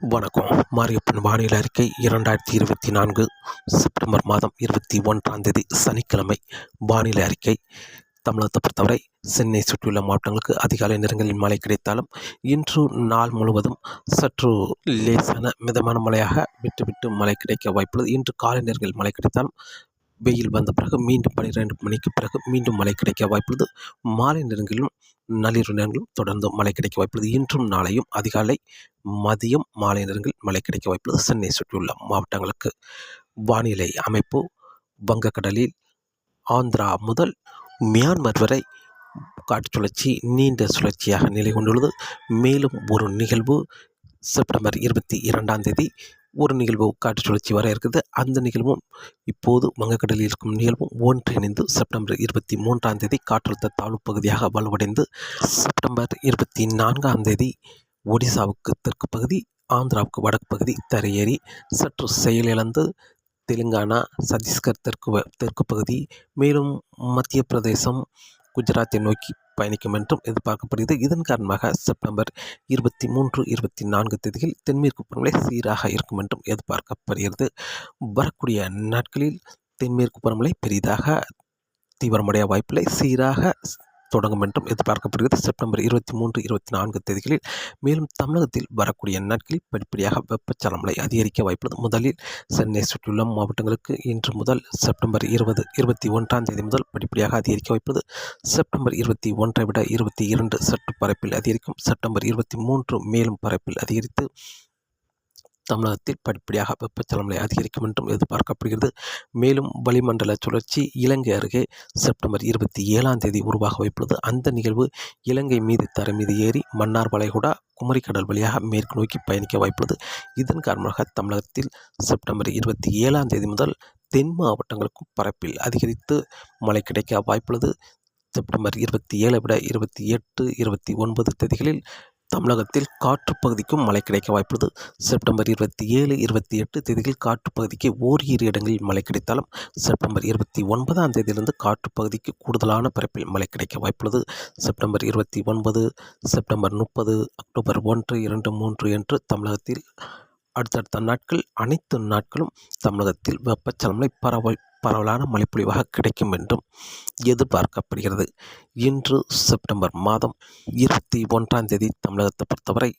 வணக்கம். மாரியப்பன் வானிலை அறிக்கை இரண்டாயிரத்தி இருபத்தி நான்கு செப்டம்பர் மாதம் இருபத்தி ஒன்றாம் தேதி சனிக்கிழமை. வானிலை அறிக்கை. தமிழகத்தை பொறுத்தவரை சென்னை சுற்றியுள்ள மாவட்டங்களுக்கு அதிகாலை நேரங்களில் மழை கிடைத்தாலும் இன்று நாள் முழுவதும் சற்று லேசான மிதமான மழையாக விட்டு விட்டு மழை கிடைக்க வாய்ப்புள்ளது. இன்று காலை நேரங்களில் மழை கிடைத்தாலும் வெயில் வந்த பிறகு மீண்டும் பன்னிரெண்டு மணிக்கு பிறகு மீண்டும் மழை கிடைக்க வாய்ப்புள்ளது. மாலை நேரங்களிலும் நள்ளிரவு நேரங்களும் தொடர்ந்து மழை கிடைக்க வாய்ப்புள்ளது. இன்றும் நாளையும் அதிகாலை மதியம் மாலை நேரங்களில் மழை கிடைக்க வாய்ப்புள்ளது. சென்னை சுற்றியுள்ள மாவட்டங்களுக்கு வானிலை அமைப்பு வங்கக்கடலில் ஆந்திரா முதல் மியான்மர் வரை காற்று சுழற்சி நீண்ட சுழற்சியாக நிலை கொண்டுள்ளது. மேலும் ஒரு நிகழ்வு செப்டம்பர் இருபத்தி இரண்டாம் தேதி ஒரு நிகழ்வு காற்று சுழற்சி வர இருக்குது. அந்த நிகழ்வும் இப்போது வங்கக்கடலில் இருக்கும் நிகழ்வும் ஒன்றிணைந்து செப்டம்பர் இருபத்தி மூன்றாம் தேதி காற்றழுத்த தாழ்வு பகுதியாக வலுவடைந்து செப்டம்பர் இருபத்தி நான்காம் தேதி ஒடிசாவுக்கு தெற்கு பகுதி ஆந்திராவுக்கு வடக்கு பகுதி தரையேறி சற்று செயலிழந்து தெலுங்கானா சத்தீஸ்கர் தெற்கு தெற்கு பகுதி மேலும் மத்திய பிரதேசம் குஜராத்தை நோக்கி பயணிக்கும் என்றும் எதிர்பார்க்கப்படுகிறது. இதன் காரணமாக செப்டம்பர் இருபத்தி மூன்று இருபத்தி நான்கு தேதியில் தென்மேற்கு பருவமழை சீராக இருக்கும் என்றும் எதிர்பார்க்கப்படுகிறது. வரக்கூடிய நாட்களில் தென்மேற்கு பருவமழை பெரிதாக தீவிரமடைய வாய்ப்பில்லை. சீராக தொடங்கும் என்றும் எதிர்பார்க்கப்படுகிறது. செப்டம்பர் இருபத்தி மூன்று இருபத்தி நான்கு தேதிகளில் மேலும் தமிழகத்தில் வரக்கூடிய நாட்களில் படிப்படியாக வெப்பச்சலமலை அதிகரிக்க வாய்ப்புள்ளது. முதலில் சென்னை சுற்றியுள்ள மாவட்டங்களுக்கு இன்று முதல் செப்டம்பர் இருபது இருபத்தி ஒன்றாம் தேதி முதல் படிப்படியாக அதிகரிக்க வாய்ப்புள்ளது. செப்டம்பர் இருபத்தி ஒன்றை விட இருபத்தி இரண்டு சற்று பரப்பில் அதிகரிக்கும். செப்டம்பர் இருபத்தி மூன்று மேலும் பரப்பில் அதிகரித்து தமிழகத்தில் படிப்படியாக வெப்பச்சலனை அதிகரிக்கும் என்றும் எதிர்பார்க்கப்படுகிறது. மேலும் வளிமண்டல சுழற்சி இலங்கை அருகே செப்டம்பர் இருபத்தி ஏழாம் தேதி உருவாக வைப்புள்ளது அந்த நிகழ்வு இலங்கை மீது தரை மீது ஏறி மன்னார் வளைகுடா குமரிக்கடல் வழியாக மேற்கு நோக்கி பயணிக்க வாய்ப்புள்ளது. இதன் காரணமாக தமிழகத்தில் செப்டம்பர் இருபத்தி ஏழாம் தேதி முதல் தென் மாவட்டங்களுக்கும் பரப்பில் அதிகரித்து மழை கிடைக்க வாய்ப்புள்ளது. செப்டம்பர் இருபத்தி ஏழை விட இருபத்தி எட்டு இருபத்தி ஒன்பது தேதிகளில் தமிழகத்தில் காற்று பகுதிக்கும் மழை கிடைக்க வாய்ப்புள்ளது. செப்டம்பர் இருபத்தி ஏழு இருபத்தி எட்டு தேதியில் காற்று பகுதிக்கு ஓரிரு இடங்களில் மழை கிடைத்தாலும் செப்டம்பர் இருபத்தி ஒன்பதாம் தேதியிலிருந்து காற்று பகுதிக்கு கூடுதலான பரப்பில் மழை கிடைக்க வாய்ப்புள்ளது. செப்டம்பர் இருபத்தி ஒன்பது செப்டம்பர் முப்பது அக்டோபர் ஒன்று இரண்டு மூன்று என்று தமிழகத்தில் அடுத்தடுத்த நாட்கள் அனைத்து நாட்களும் தமிழகத்தில் வெப்பச்சலனை பரவல் பரவலான மழைப்பொழிவாக கிடைக்கும் என்றும் எதிர்பார்க்கப்படுகிறது. இன்று செப்டம்பர் மாதம் இருபத்தி ஒன்றாம் தேதி தமிழகத்தை பொறுத்தவரை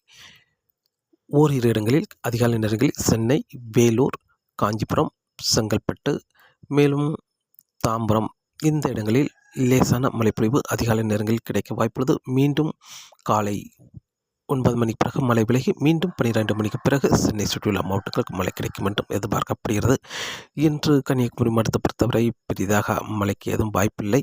ஓரிரு இடங்களில் அதிகாலை நேரங்களில் சென்னை வேலூர் காஞ்சிபுரம் செங்கல்பட்டு மேலும் தாம்பரம் இந்த இடங்களில் லேசான மழைப்பொழிவு அதிகாலை நேரங்களில் கிடைக்க வாய்ப்புள்ளது. மீண்டும் காலை ஒன்பது மணிக்கு பிறகு மழை விலகி மீண்டும் பன்னிரெண்டு மணிக்கு பிறகு சென்னை சுற்றியுள்ள மாவட்டங்களுக்கு மழை கிடைக்கும் என்றும் எதிர்பார்க்கப்படுகிறது. இன்று கன்னியாகுமரி மாவட்டத்தை பொறுத்தவரை பெரிதாக மழைக்கு எதுவும் வாய்ப்பில்லை.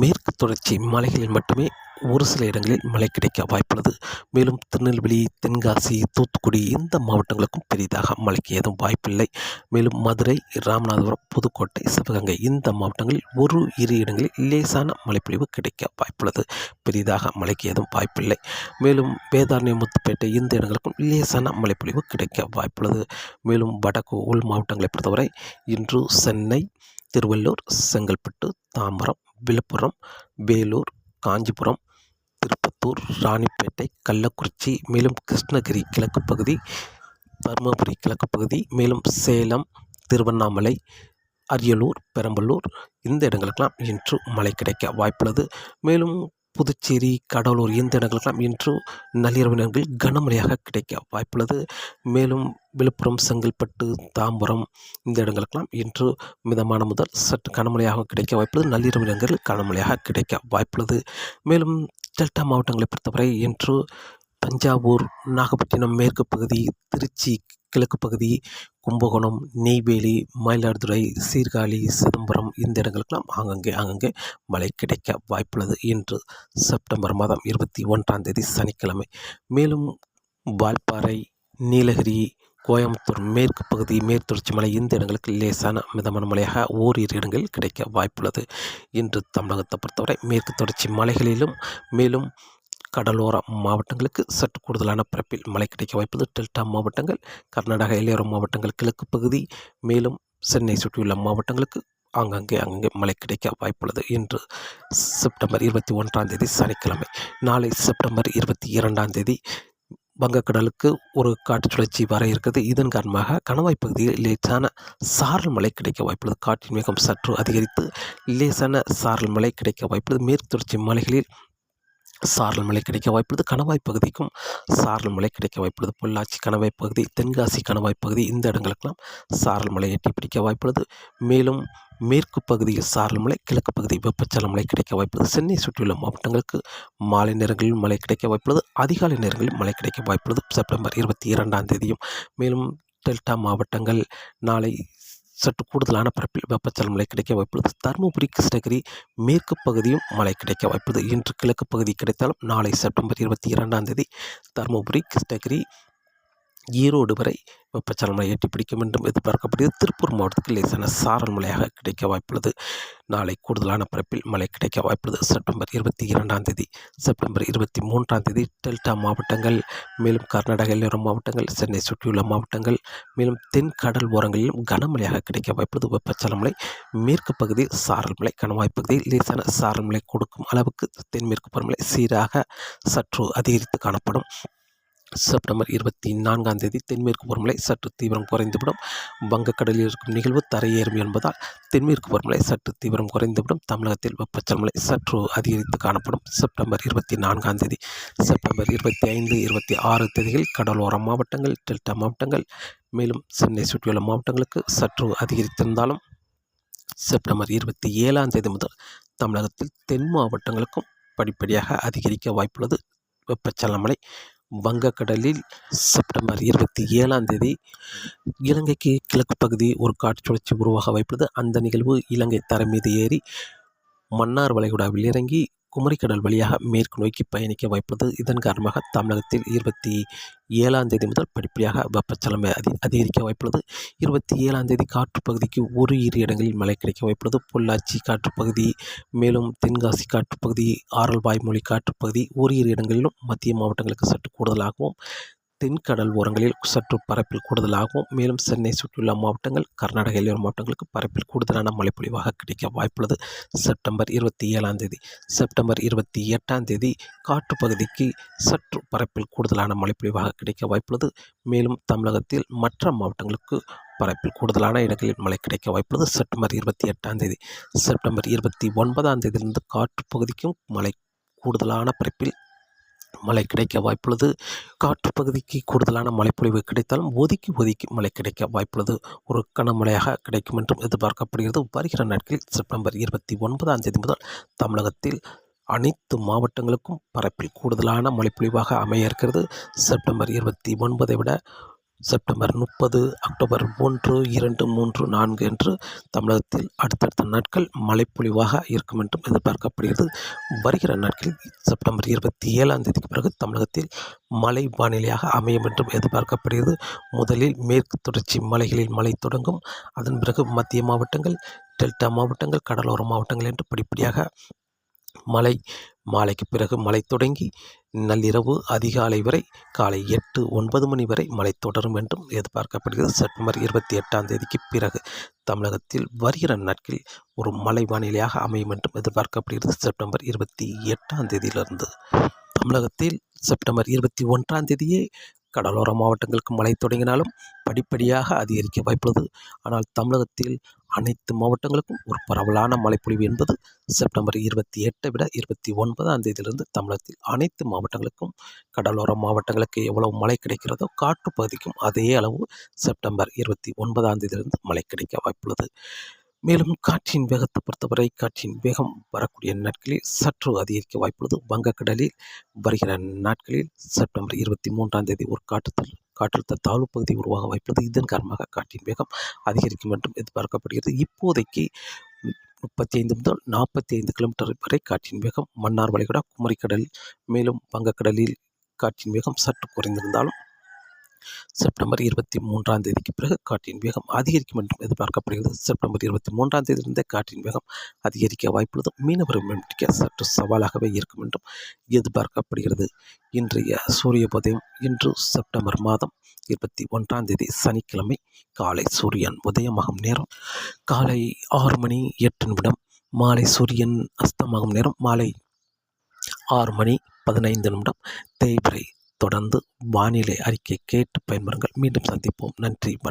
மேற்கு தொடர்ச்சி மலைகளில் மட்டுமே ஒரு சில இடங்களில் மழை கிடைக்க வாய்ப்புள்ளது. மேலும் திருநெல்வேலி தென்காசி தூத்துக்குடி இந்த மாவட்டங்களுக்கும் பெரிதாக மழைக்கு ஏதும் வாய்ப்பில்லை. மேலும் மதுரை ராமநாதபுரம் புதுக்கோட்டை சிவகங்கை இந்த மாவட்டங்களில் ஒரு இரு இடங்களில் லேசான மழைப்பொழிவு கிடைக்க வாய்ப்புள்ளது. பெரிதாக மழைக்கு ஏதும் வாய்ப்பில்லை. மேலும் வேதாரண்யம் முத்துப்பேட்டை இந்த இடங்களுக்கும் லேசான மழைப்பொழிவு கிடைக்க வாய்ப்புள்ளது. மேலும் வடக்கு உள் மாவட்டங்களை பொறுத்தவரை இன்று சென்னை திருவள்ளூர் செங்கல்பட்டு தாம்பரம் விழுப்புரம் வேலூர் காஞ்சிபுரம் திருப்பத்தூர் ராணிப்பேட்டை கள்ளக்குறிச்சி மேலும் கிருஷ்ணகிரி கிழக்கு பகுதி தருமபுரி கிழக்கு பகுதி மேலும் சேலம் திருவண்ணாமலை அரியலூர் பெரம்பலூர் இந்த இடங்களுக்கெல்லாம் இன்று மழை கிடைக்க வாய்ப்புள்ளது. மேலும் புதுச்சேரி கடலூர் இந்த இடங்களுக்கெல்லாம் இன்று நள்ளிரவு நேரங்களில் கனமழையாக கிடைக்க வாய்ப்புள்ளது. மேலும் விழுப்புரம் செங்கல்பட்டு தாம்பரம் இந்த இடங்களுக்கெல்லாம் இன்று மிதமான முதல் சற்று கனமழையாக கிடைக்க வாய்ப்புள்ளது. நள்ளிரவு நேரங்களில் கனமழையாக கிடைக்க வாய்ப்புள்ளது. மேலும் டெல்டா மாவட்டங்களை பொறுத்தவரை இன்று தஞ்சாவூர் நாகப்பட்டினம் மேற்கு பகுதி திருச்சி கிழக்கு பகுதி கும்பகோணம் நெய்வேலி மயிலாடுதுறை சீர்காழி சிதம்பரம் இந்த இடங்களுக்கெல்லாம் ஆங்கங்கே ஆங்கங்கே மழை கிடைக்க வாய்ப்புள்ளது. இன்று செப்டம்பர் மாதம் இருபத்தி ஒன்றாம் தேதி சனிக்கிழமை. மேலும் வால்பாறை நீலகிரி கோயம்புத்தூர் மேற்கு பகுதி மேற்தொடர்ச்சி மலை இந்த இடங்களுக்கு லேசான மிதமான மழையாக ஓரிரு இடங்களில் கிடைக்க வாய்ப்புள்ளது. இன்று தமிழகத்தை பொறுத்தவரை மேற்கு தொடர்ச்சி மலைகளிலும் மேலும் கடலோர மாவட்டங்களுக்கு சற்று கூடுதலான பரப்பில் மழை கிடைக்க வாய்ப்புள்ளது. டெல்டா மாவட்டங்கள் கர்நாடகா எல்லையோர மாவட்டங்கள் கிழக்கு பகுதி மேலும் சென்னை சுற்றியுள்ள மாவட்டங்களுக்கு ஆங்கங்கே அங்கங்கே மழை கிடைக்க வாய்ப்புள்ளது. இன்று செப்டம்பர் இருபத்தி ஒன்றாம் தேதி சனிக்கிழமை நாளை செப்டம்பர் இருபத்தி இரண்டாம் தேதி வங்கக்கடலுக்கு ஒரு காற்று சுழற்சி வர இருக்கிறது. இதன் காரணமாக கணவாய் பகுதியில் லேசான சாரல் மழை கிடைக்க வாய்ப்புள்ளது. காற்றின் வேகம் சற்று அதிகரித்து லேசான சாரல் மழை கிடைக்க வாய்ப்புள்ளது. மேற்கு தொடர்ச்சி மலைகளில் சாரல் மழை கிடைக்க வாய்ப்புள்ளது. கணவாய் பகுதிக்கும் சாரல் மழை கிடைக்க வாய்ப்புள்ளது. பொள்ளாச்சி கணவாய் பகுதி தென்காசி கணவாய் பகுதி இந்த இடங்களுக்கெல்லாம் சாரல் மழை எட்டி பிடிக்க வாய்ப்புள்ளது. மேலும் மேற்கு பகுதியில் சாரல் மழை கிழக்கு பகுதி வெப்பச்சல மழை கிடைக்க வாய்ப்புள்ளது. சென்னை சுற்றியுள்ள மாவட்டங்களுக்கு மாலை நேரங்களில் மழை கிடைக்க வாய்ப்புள்ளது. அதிகாலை நேரங்களில் மழை கிடைக்க வாய்ப்புள்ளது. செப்டம்பர் இருபத்தி இரண்டாம் தேதியும் மேலும் டெல்டா மாவட்டங்கள் நாளை சற்று கூடுதலான பரப்பில் வெப்பச்சலம் மழை கிடைக்க வாய்ப்புள்ளது. தருமபுரி கிருஷ்ணகிரி மேற்கு பகுதியும் மழை கிடைக்க வாய்ப்புள்ளது. இன்று கிழக்கு பகுதி கிடைத்தாலும் நாளை செப்டம்பர் இருபத்தி இரண்டாம் தேதி தருமபுரி கிருஷ்ணகிரி ஈரோடு வரை வெப்பச்சலன மழை எட்டி பிடிக்கும் என்றும் எதிர்பார்க்கப்படுகிறது. திருப்பூர் மாவட்டத்தில் லேசான சாரல் மழையாக கிடைக்க வாய்ப்புள்ளது. நாளை கூடுதலான பரப்பில் மழை கிடைக்க வாய்ப்புள்ளது. செப்டம்பர் இருபத்தி இரண்டாம் தேதி செப்டம்பர் இருபத்தி மூன்றாம் தேதி டெல்டா மாவட்டங்கள் மேலும் கர்நாடக எல்லையோர மாவட்டங்கள் சென்னை சுற்றியுள்ள மாவட்டங்கள் மேலும் தென் கடல் ஓரங்களிலும் கனமழையாக கிடைக்க வாய்ப்புள்ளது. வெப்பச்சலன மழை மேற்கு பகுதியில் சாரல் மழை கணவாய் பகுதியில் லேசான சாரல் மழை கொடுக்கும் அளவுக்கு தென்மேற்கு பருவமழை சீராக சற்று அதிகரித்து காணப்படும். செப்டம்பர் இருபத்தி நான்காம் தேதி தென்மேற்கு பருவமழை சற்று தீவிரம் குறைந்துவிடும். வங்கக்கடலில் இருக்கும் நிகழ்வு தரையேறும் என்பதால் தென்மேற்கு பருவமழை சற்று தீவிரம் குறைந்துவிடும். தமிழகத்தில் வெப்பச்சலமழை சற்று அதிகரித்து காணப்படும். செப்டம்பர் இருபத்தி நான்காம் தேதி செப்டம்பர் இருபத்தி ஐந்து இருபத்தி ஆறு தேதிகளில் கடலோர மாவட்டங்கள் டெல்டா மாவட்டங்கள் மேலும் சென்னை சுற்றியுள்ள மாவட்டங்களுக்கு சற்று அதிகரித்திருந்தாலும் செப்டம்பர் இருபத்தி ஏழாம் தேதி முதல் தமிழகத்தில் தென் மாவட்டங்களுக்கும் படிப்படியாக அதிகரிக்க வாய்ப்புள்ளது. வெப்பச்சலமழை வங்கக்கடலில் செப்டம்பர் இருபத்தி ஏழாம் தேதி இலங்கைக்கு கிழக்கு பகுதி ஒரு காற்று சுழற்சி உருவாக வாய்ப்புள்ளது. அந்த நிகழ்வு இலங்கை தரை மீது ஏறி மன்னார் வளைகுடாவில் இறங்கி குமரிக்கடல் வழியாக மேற்கு நோக்கி பயணிக்க வாய்ப்புள்ளது இதன் காரணமாக தமிழகத்தில் இருபத்தி ஏழாம் தேதி முதல் படிப்படியாக வெப்பச்சலமை அதி அதிகரிக்க வாய்ப்புள்ளது. இருபத்தி ஏழாம் தேதி காற்று பகுதிக்கு ஒரு இரு இடங்களில் மழை கிடைக்க வாய்ப்புள்ளது. பொள்ளாச்சி காற்றுப்பகுதி மேலும் தென்காசி காற்றுப்பகுதி ஆரல்வாய்மொழி காற்றுப்பகுதி ஒரு இரு இடங்களிலும் மத்திய மாவட்டங்களுக்கு சற்று கூடுதலாகவும் தென்கடல் ஓரங்களில் சற்று பரப்பில் கூடுதலாகவும் மேலும் சென்னை சுற்றியுள்ள மாவட்டங்கள் கர்நாடக எல்லையோர மாவட்டங்களுக்கு பரப்பில் கூடுதலான மழைப்பொழிவாக கிடைக்க வாய்ப்புள்ளது. செப்டம்பர் இருபத்தி ஏழாம் தேதி செப்டம்பர் இருபத்தி எட்டாம் தேதி காற்று பகுதிக்கு சற்று பரப்பில் கூடுதலான மழைப்பொழிவாக கிடைக்க வாய்ப்புள்ளது. மேலும் தமிழகத்தில் மற்ற மாவட்டங்களுக்கு பரப்பில் கூடுதலான இடங்களில் மழை கிடைக்க வாய்ப்புள்ளது. செப்டம்பர் இருபத்தி எட்டாம் தேதி செப்டம்பர் இருபத்தி ஒன்பதாம் தேதியிலிருந்து காற்று பகுதிக்கும் மழை கூடுதலான பரப்பில் மழை கிடைக்க வாய்ப்புள்ளது. காற்று பகுதிக்கு கூடுதலான மழைப்பொழிவு கிடைத்தாலும் ஒதுக்கி ஒதுக்கி மழை கிடைக்க வாய்ப்புள்ளது. ஒரு கனமழையாக கிடைக்கும் என்றும் எதிர்பார்க்கப்படுகிறது. வருகிற நாட்களில் செப்டம்பர் இருபத்தி ஒன்பதாம் தேதி முதல் தமிழகத்தில் அனைத்து மாவட்டங்களுக்கும் பரப்பில் கூடுதலான மழைப்பொழிவாக அமைய இருக்கிறது. செப்டம்பர் இருபத்தி ஒன்பதை விட செப்டம்பர் முப்பது அக்டோபர் ஒன்று இரண்டு மூன்று நான்கு என்று தமிழகத்தில் அடுத்தடுத்த நாட்கள் மழைப்பொழிவாக இருக்கும் என்றும் எதிர்பார்க்கப்படுகிறது. வருகிற நாட்களில் செப்டம்பர் இருபத்தி ஏழாம் தேதிக்கு பிறகு தமிழகத்தில் மழை வானிலையாக அமையும் என்றும் எதிர்பார்க்கப்படுகிறது. முதலில் மேற்கு தொடர்ச்சி மலைகளில் மழை தொடங்கும். அதன் பிறகு மத்திய மாவட்டங்கள் டெல்டா மாவட்டங்கள் கடலோர மாவட்டங்கள் என்று படிப்படியாக மழை. மாலைக்கு பிறகு மழை தொடங்கி நள்ளிரவு அதிகாலை வரை காலை எட்டு ஒன்பது மணி வரை மழை தொடரும் என்றும் எதிர்பார்க்கப்படுகிறது. செப்டம்பர் இருபத்தி எட்டாம் தேதிக்கு பிறகு தமிழகத்தில் வருகிற நாட்களில் ஒரு மழை வானிலையாக அமையும் என்றும் எதிர்பார்க்கப்படுகிறது. செப்டம்பர் இருபத்தி எட்டாம் தேதியிலிருந்து தமிழகத்தில் செப்டம்பர் இருபத்தி ஒன்றாம் தேதியே கடலோர மாவட்டங்களுக்கு மழை தொடங்கினாலும் படிப்படியாக அதிகரிக்க வாய்ப்புள்ளது. ஆனால் தமிழகத்தில் அனைத்து மாவட்டங்களுக்கும் ஒரு பரவலான மழைப்பொழிவு என்பது செப்டம்பர் இருபத்தி எட்டை விட இருபத்தி ஒன்பதாம் தேதியிலிருந்து தமிழகத்தில் அனைத்து மாவட்டங்களுக்கும் கடலோர மாவட்டங்களுக்கு எவ்வளவு மழை கிடைக்கிறதோ காற்று பகுதிக்கும் அதே அளவு செப்டம்பர் இருபத்தி ஒன்பதாம் தேதியிலிருந்து மழை கிடைக்க வாய்ப்புள்ளது. மேலும் காற்றின் வேகத்தை பொறுத்தவரை காற்றின் வேகம் வரக்கூடிய நாட்களில் சற்று அதிகரிக்க வாய்ப்புள்ளது. வங்கக்கடலில் வருகிற நாட்களில் செப்டம்பர் இருபத்தி மூன்றாம் தேதி ஒரு காற்றுத்தல் காற்றழுத்த தாழ்வு பகுதி உருவாக வாய்ப்புள்ளது இதன் காரணமாக காற்றின் வேகம் அதிகரிக்கும் என்றும் எதிர்பார்க்கப்படுகிறது. இப்போதைக்கு முப்பத்தி ஐந்து முதல் நாற்பத்தி ஐந்து கிலோமீட்டர் வரை காற்றின் வேகம் மன்னார் வளைகுடா குமரிக்கடல் மேலும் வங்கக்கடலில் காற்றின் வேகம் சற்று குறைந்திருந்தாலும் செப்டம்பர் இருபத்தி மூன்றாம் தேதிக்கு பிறகு காற்றின் வேகம் அதிகரிக்கும் என்றும் எதிர்பார்க்கப்படுகிறது. செப்டம்பர் இருபத்தி மூன்றாம் தேதியிலிருந்தே காற்றின் வேகம் அதிகரிக்க வாய்ப்புள்ளது மீனவர் மீன்பிடிக்க சற்று சவாலாகவே இருக்கும் என்றும் எதிர்பார்க்கப்படுகிறது. இன்றைய சூரிய உதயம் இன்று செப்டம்பர் மாதம் இருபத்தி ஒன்றாம் தேதி சனிக்கிழமை காலை சூரியன் உதயமாகும் நேரம் காலை ஆறு மணி எட்டு நிமிடம் மாலை சூரியன் அஸ்தமாகும் நேரம் மாலை ஆறு மணி பதினைந்து நிமிடம். தேய்பிரை தொடர்ந்து வானிலை அறிக்கை கேட்டு பயன்பெறுங்கள். மீண்டும் சந்திப்போம். நன்றி.